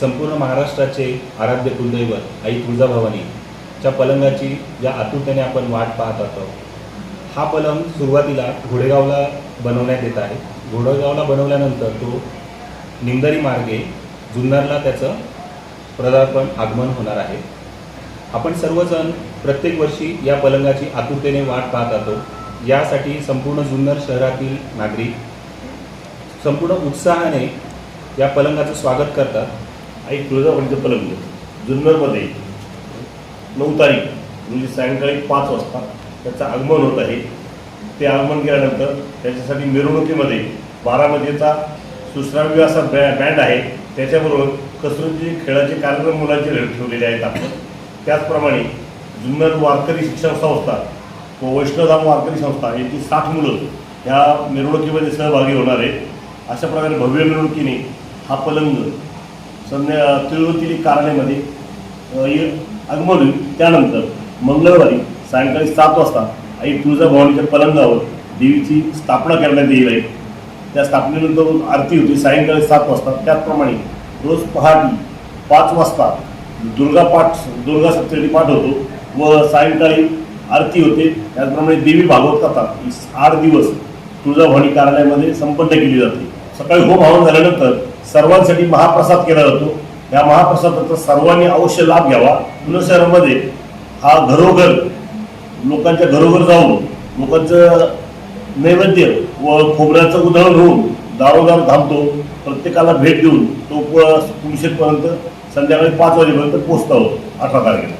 संपूर्ण महाराष्ट्राचे आराध्य कुलदैवत आई तुळजाभवानीच्या पलंगाची ज्या आतुरतेने आपण वाट पाहत आहोत हा पलंग सुरुवातीला घोडेगावला बनवण्यात येत आहे. घोडेगावला बनवल्यानंतर तो निमदरी मार्गे जुन्नरला त्याचं पदार्पण आगमन होणार आहे. आपण सर्वजण प्रत्येक वर्षी या पलंगाची आतुरतेने वाट पाहत आहोत. यासाठी संपूर्ण जुन्नर शहरातील नागरिक संपूर्ण उत्साहाने या पलंगाचं स्वागत करतात. आई तुळजाभवानीचं पलंग जुन्नरमध्ये नऊ तारीख म्हणजे सायंकाळी पाच वाजता त्याचं आगमन होत आहे. ते आगमन केल्यानंतर त्याच्यासाठी मिरवणुकीमध्ये बारामतीचा सुश्राव्य असा बॅ बँड आहे. त्याच्याबरोबर कसरती खेळाचे कार्यक्रम मुलांचे ठेवलेले आहेत आपण त्याचप्रमाणे जुन्नर वारकरी शिक्षण संस्था व वैष्णवधाम वारकरी संस्था यांची साठ मुलं ह्या मिरवणुकीमध्ये सहभागी होणार आहेत. अशा प्रकारे भव्य मिरवणुकीने हा पलंग. संध्या तिरुवतीली कार्यालयामध्ये आगमन होईल. त्यानंतर मंगळवारी सायंकाळी सात वाजता आई तुळजाभवानीच्या पलंगावर देवीची स्थापना करण्यात येईल आहे. त्या स्थापनेनंतर आरती होती सायंकाळी सात वाजता. त्याचप्रमाणे रोज पहाटे पाच वाजता दुर्गा पाठ दुर्गा सप्तशती पाठ होतो व सायंकाळी आरती होते. त्याचप्रमाणे देवी भागवत कथा ही आठ दिवस तुळजाभवानी कार्यालयामध्ये संपन्न केली जाते. सकाळी होम हवन झाल्यानंतर सर्वांसाठी महाप्रसाद केला जातो. या महाप्रसादाचा सर्वांनी अवश्य लाभ घ्यावा. पुणे शहरामध्ये हा घरोघर लोकांच्या घरोघर जाऊन लोकांचं नैवेद्य व खोबऱ्याचं उधळण होऊन दारोदार थांबतो. प्रत्येकाला भेट देऊन तो पुणेपर्यंत संध्याकाळी पाच वाजेपर्यंत पोहोचतो. अठरा तारखेला.